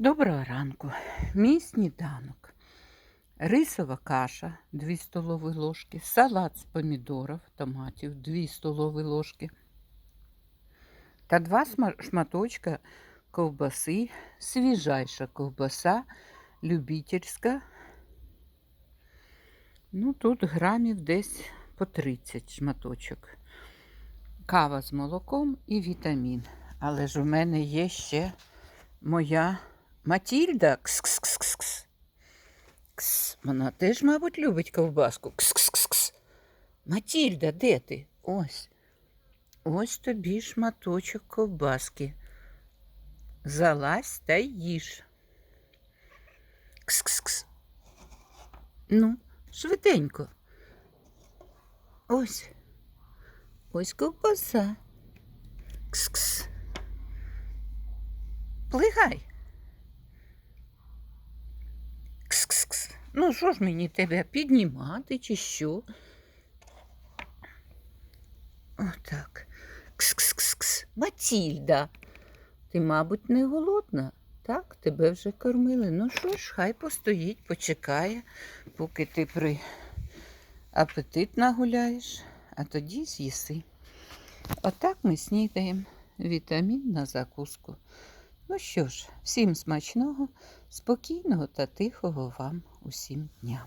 Доброго ранку. Мій сніданок. Рисова каша 2 столові ложки, салат з помідорів, томатів 2 столові ложки та 2 шматочка ковбаси, свіжайша ковбаса, любительська. Ну, тут грамів десь по 30 шматочок. Кава з молоком і вітамін. Але ж у мене є ще моя Матільда. Кс-кс-кс-кс. Кс. Вона теж, мабуть, любить ковбаску. Кс-кс-кс. Матільда, де ти? Ось. Ось тобі шматочок ковбаски. Залазь та їж. Кс-кс-кс. Ну, швиденько. Ось. Ось ковбаса. Кс-кс. Плигай. Кс-кс-кс. Ну, що ж мені тебе піднімати чи що? Отак. Кс-кс-кс-кс. Матільда. Ти, мабуть, не голодна? Так, тебе вже кормили. Ну що ж, хай постоїть, почекає, поки ти при апетит нагуляєш, а тоді з'їси. Отак ми снідаємо вітамін на закуску. Ну що ж, всім смачного, спокійного та тихого вам усім дня.